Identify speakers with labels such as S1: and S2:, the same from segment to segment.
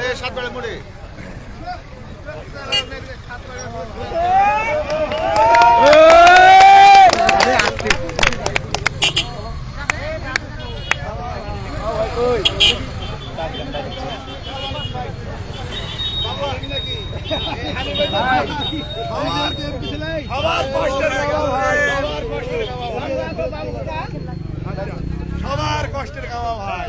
S1: এই সাত বেড়ে সবার কষ্টের খাওয়া ভাই।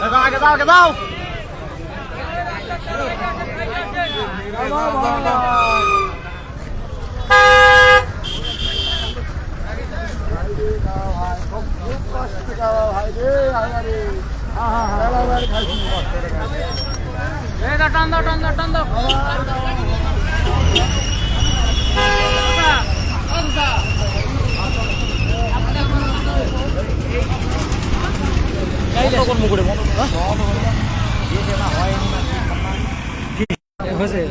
S1: আগে দাও আগে দাও
S2: টান দাও টান দাও টান দাও। হয়েছে